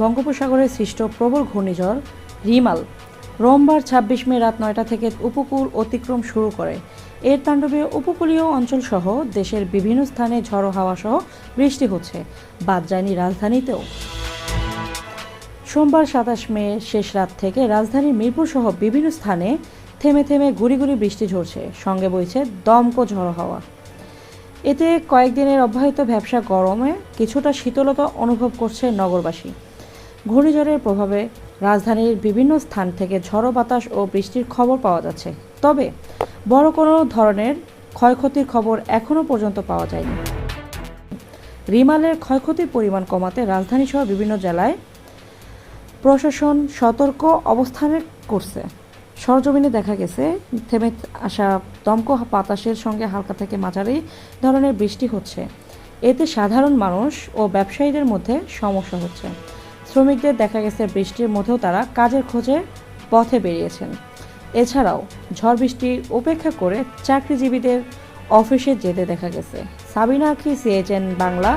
বঙ্গোপসাগরে সৃষ্ট প্রবল ঘূর্ণিঝড় রিমাল। রোমবার ছাব্বিশ মে রাত নয়টা থেকে উপকূল অতিক্রম শুরু করে। এর তাণ্ডবে উপকূলীয় অঞ্চলসহ দেশের বিভিন্ন স্থানে ঝড়ো হাওয়া সহ বৃষ্টি হচ্ছে। বাদ যায়নি রাজধানীতেও। সোমবার সাতাশ মে শেষ রাত থেকে রাজধানীর মিরপুর সহ বিভিন্ন স্থানে থেমে থেমে গুড়ি গুড়ি বৃষ্টি ঝরছে। সঙ্গে বইছে দমকো ঝড়ো হাওয়া। এতে কয়েকদিনের অব্যাহত ব্যবসা গরমে কিছুটা শীতলতা অনুভব করছে নগরবাসী। ঘূর্ণিঝড়ের প্রভাবে রাজধানীর বিভিন্ন স্থান থেকে ঝড়ো বাতাস ও বৃষ্টির খবর পাওয়া যাচ্ছে। তবে বড় কোনো ধরনের ক্ষয়ক্ষতির খবর এখনও পর্যন্ত পাওয়া যায়নি। রিমালের ক্ষয়ক্ষতির পরিমাণ কমাতে রাজধানী সহ বিভিন্ন জেলায় প্রশাসন সতর্ক অবস্থানে করছে। সরজমিনে দেখা গেছে, থেমে আসা দমক বাতাসের সঙ্গে হালকা থেকে মাঝারি ধরনের বৃষ্টি হচ্ছে। এতে সাধারণ মানুষ ও ব্যবসায়ীদের মধ্যে সমস্যা হচ্ছে। শ্রমিকদের দেখা গেছে বৃষ্টির মধ্যেও তারা কাজের খোঁজে পথে বেরিয়েছেন। এছাড়াও ঝড় বৃষ্টি উপেক্ষা করে চাকরিজীবীদের অফিসে যেতে দেখা গেছে। সাবিনা আখি সিএচএন বাংলা?